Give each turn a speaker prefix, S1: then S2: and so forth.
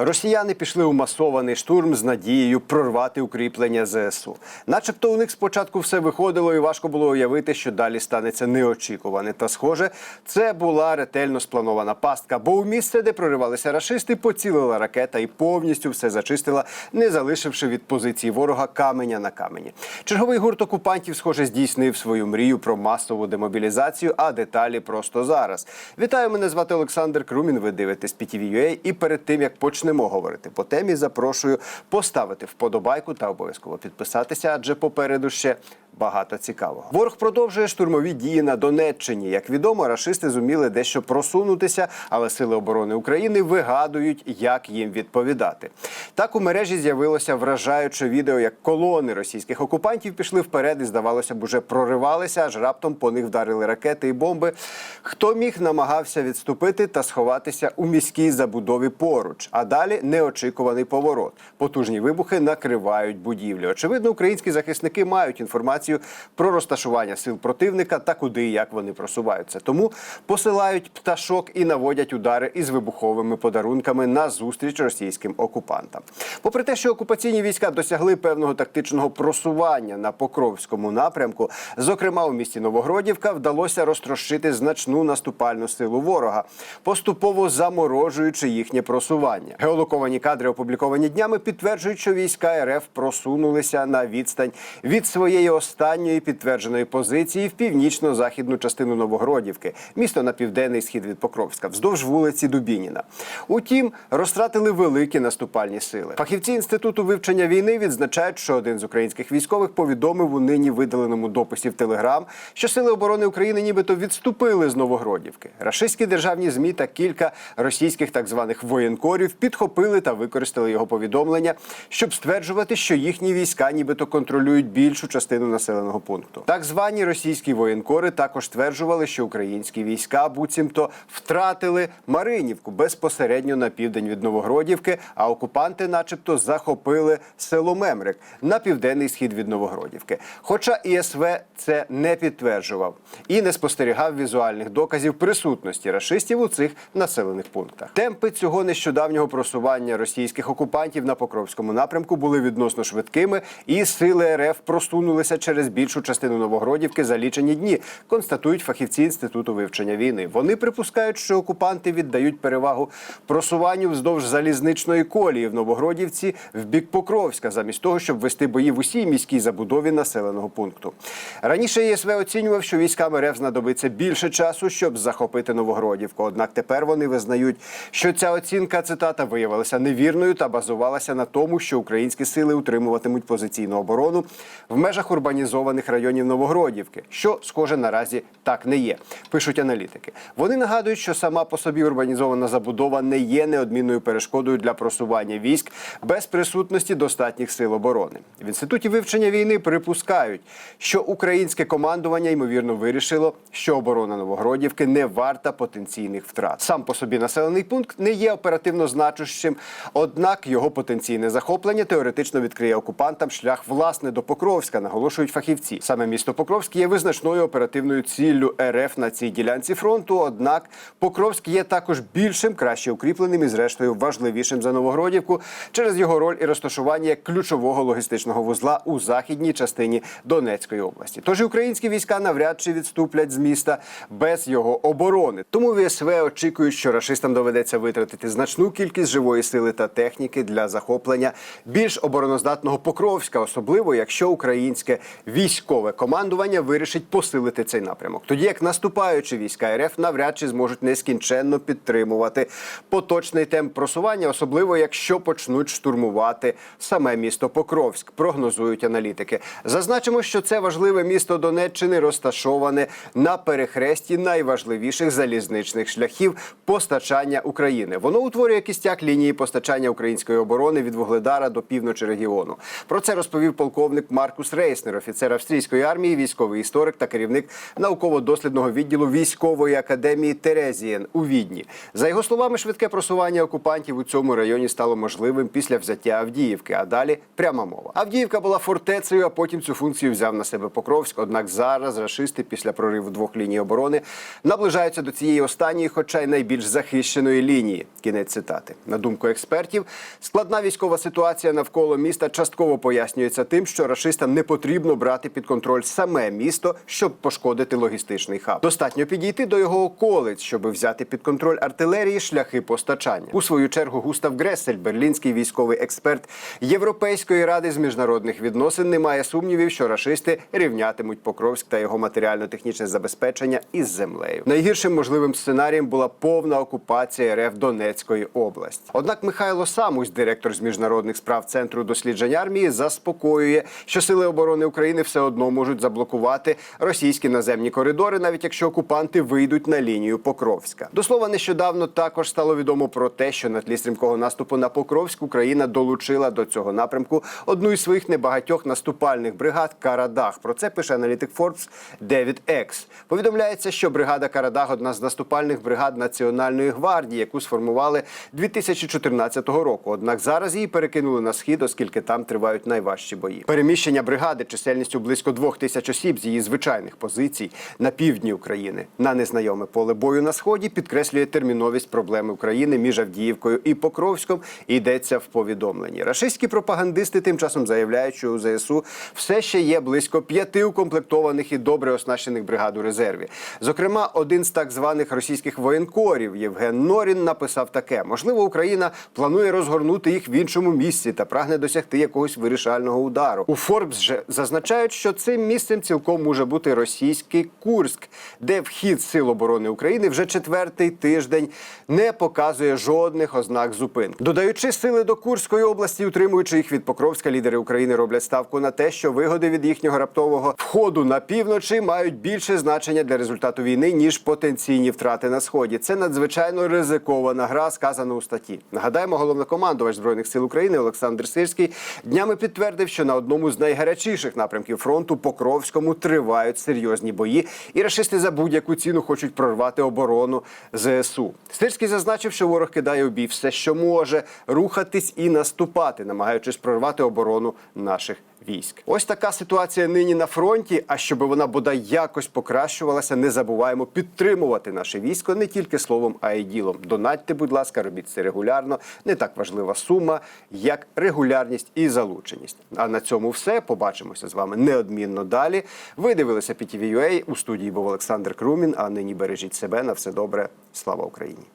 S1: Росіяни пішли у масований штурм з надією прорвати укріплення ЗСУ. Начебто у них спочатку все виходило, і важко було уявити, що далі станеться неочікуване. Та схоже, це була ретельно спланована пастка, бо у місце, де проривалися рашисти, поцілила ракета і повністю все зачистила, не залишивши від позиції ворога каменя на камені. Черговий гурт окупантів, схоже, здійснив свою мрію про масову демобілізацію, а деталі просто зараз. Вітаю, мене звати Олександр Крумін. Ви дивитесь PTV.ua. і перед тим як почнемо говорити по темі, запрошую поставити вподобайку та обов'язково підписатися, адже попереду ще. Багато цікавого. Ворог продовжує штурмові дії на Донеччині. Як відомо, рашисти зуміли дещо просунутися, але сили оборони України вигадують, як їм відповідати. Так у мережі з'явилося вражаюче відео, як колони російських окупантів пішли вперед і, здавалося б, уже проривалися, аж раптом по них вдарили ракети і бомби. Хто міг намагався відступити та сховатися у міській забудові поруч. А далі неочікуваний поворот. Потужні вибухи накривають будівлі. Очевидно, українські захисники мають інформацію про розташування сил противника та куди і як вони просуваються. Тому посилають пташок і наводять удари із вибуховими подарунками на зустріч російським окупантам. Попри те, що окупаційні війська досягли певного тактичного просування на Покровському напрямку, зокрема у місті Новогродівка, вдалося розтрощити значну наступальну силу ворога, поступово заморожуючи їхнє просування. Геолоковані кадри, опубліковані днями, підтверджують, що війська РФ просунулися на відстань від своєї останньої підтвердженої позиції в північно-західну частину Новогродівки, місто на південний схід від Покровська, вздовж вулиці Дубініна. Утім, розтратили великі наступальні сили. Фахівці інституту вивчення війни відзначають, що один з українських військових повідомив у нині видаленому дописі в Телеграм, що сили оборони України нібито відступили з Новогродівки. Рашистські державні змі та кілька російських так званих воєнкорів підхопили та використали його повідомлення, щоб стверджувати, що їхні війська нібито контролюють більшу частину населеного пункту. Так звані російські воєнкори також стверджували, що українські війська буцімто втратили Маринівку безпосередньо на південь від Новогродівки, а окупанти, начебто, захопили село Мемрик на південний схід від Новогродівки. Хоча ІСВ це не підтверджував і не спостерігав візуальних доказів присутності рашистів у цих населених пунктах. Темпи цього нещодавнього просування російських окупантів на Покровському напрямку були відносно швидкими, і сили РФ просунулися через більшу частину Новогродівки за лічені дні. Констатують фахівці інституту вивчення війни. Вони припускають, що окупанти віддають перевагу просуванню вздовж залізничної колії в Новогродівці в бік Покровська, замість того, щоб вести бої в усій міській забудові населеного пункту. Раніше ЄСВ оцінював, що військам РФ знадобиться більше часу, щоб захопити Новогродівку. Однак тепер вони визнають, що ця оцінка цитата виявилася невірною та базувалася на тому, що українські сили утримуватимуть позиційну оборону в межах урбанізованих районів Новогродівки, що схоже наразі так не є. Пишуть аналітики. Вони нагадують, що сама по собі урбанізована забудова не є неодмінною перешкодою для просування військ без присутності достатніх сил оборони. В інституті вивчення війни припускають, що українське командування ймовірно вирішило, що оборона Новогродівки не варта потенційних втрат. Сам по собі населений пункт не є оперативно значущим, однак його потенційне захоплення теоретично відкриє окупантам шлях власне до Покровська, наголошують фахівці. Саме місто Покровськ є визначною оперативною ціллю РФ на цій ділянці фронту. Однак Покровськ є також більшим, краще укріпленим і, зрештою, важливішим за Новогродівку через його роль і розташування ключового логістичного вузла у західній частині Донецької області. Тож українські війська навряд чи відступлять з міста без його оборони. Тому ВСВ очікують, що рашистам доведеться витратити значну кількість живої сили та техніки для захоплення більш обороноздатного Покровська, особливо якщо українське військове командування вирішить посилити цей напрямок. Тоді як наступаючі війська РФ навряд чи зможуть нескінченно підтримувати поточний темп просування, особливо якщо почнуть штурмувати саме місто Покровськ, прогнозують аналітики. Зазначимо, що це важливе місто Донеччини розташоване на перехресті найважливіших залізничних шляхів постачання України. Воно утворює кістяк лінії постачання української оборони від Вугледара до півночі регіону. Про це розповів полковник Маркус Рейснер, офіцер австрійської армії, військовий історик та керівник науково-дослідного відділу військової академії Терезієн у Відні. За його словами, швидке просування окупантів у цьому районі стало можливим після взяття Авдіївки. А далі пряма мова. Авдіївка була фортецею, а потім цю функцію взяв на себе Покровськ. Однак зараз рашисти після прориву двох ліній оборони наближаються до цієї останньої, хоча й найбільш захищеної лінії. Кінець цитати. На думку експертів, складна військова ситуація навколо міста частково пояснюється тим, що рашистам не потрібно брати під контроль саме місто, щоб пошкодити логістичний хаб. Достатньо підійти до його околиць, щоб взяти під контроль артилерії шляхи постачання. У свою чергу Густав Гресель, берлінський військовий експерт Європейської ради з міжнародних відносин, не має сумнівів, що рашисти рівнятимуть Покровськ та його матеріально-технічне забезпечення із землею. Найгіршим можливим сценарієм була повна окупація РФ Донецької області. Однак Михайло Самусь, директор з міжнародних справ центру досліджень армії, заспокоює, що сили оборони України все одно можуть заблокувати російські наземні коридори, навіть якщо окупанти вийдуть на лінію Покровська. До слова, нещодавно також стало відомо про те, що на тлі стрімкого наступу на Покровськ Україна долучила до цього напрямку одну із своїх небагатьох наступальних бригад Карадах. Про це пише аналітик Forbes Девід Екс. Повідомляється, що бригада Карадах одна з наступальних бригад Національної гвардії, яку сформували 2014 року. Однак зараз її перекинули на схід, оскільки там тривають найважчі бої. Переміщення бригади чисельністю близько двох тисяч осіб з її звичайних позицій на півдні України на незнайоме поле бою на сході підкреслює терміновість проблеми України між Авдіївкою і Покровськом. Йдеться в повідомленні. Рашистські пропагандисти тим часом заявляють, що у ЗСУ все ще є близько п'яти укомплектованих і добре оснащених бригад у резерві. Зокрема, один з так званих російських воєнкорів Євген Норін написав таке: можливо, Україна планує розгорнути їх в іншому місці та прагне досягти якогось вирішального удару. У Форбс же зазначають, що цим місцем цілком може бути російський Курськ, де вхід сил оборони України вже четвертий тиждень не показує жодних ознак зупинки. Додаючи сили до Курської області, утримуючи їх від Покровська, лідери України роблять ставку на те, що вигоди від їхнього раптового входу на півночі мають більше значення для результату війни ніж потенційні втрати на сході. Це надзвичайно ризикована гра, сказано у статті. Нагадаємо, головнокомандувач збройних сил України Олександр Сирський днями підтвердив, що на одному з найгарячіших напрямків фронту Покровському тривають серйозні бої, і рашисти за будь-яку ціну хочуть прорвати оборону ЗСУ. Сирський зазначив, що ворог кидає у бій все, що може, рухатись і наступати, намагаючись прорвати оборону наших військ. Ось така ситуація нині на фронті. А щоб вона бодай якось покращувалася, не забуваємо підтримувати наше військо не тільки словом, а й ділом. Донатьте, будь ласка, робіть це регулярно. Не так важлива сума, як регулярність і залученість. А на цьому все. Побачимося з вами неодмінно далі. Ви дивилися PTV.ua. у студії був Олександр Крумін. А нині бережіть себе на все добре. Слава Україні.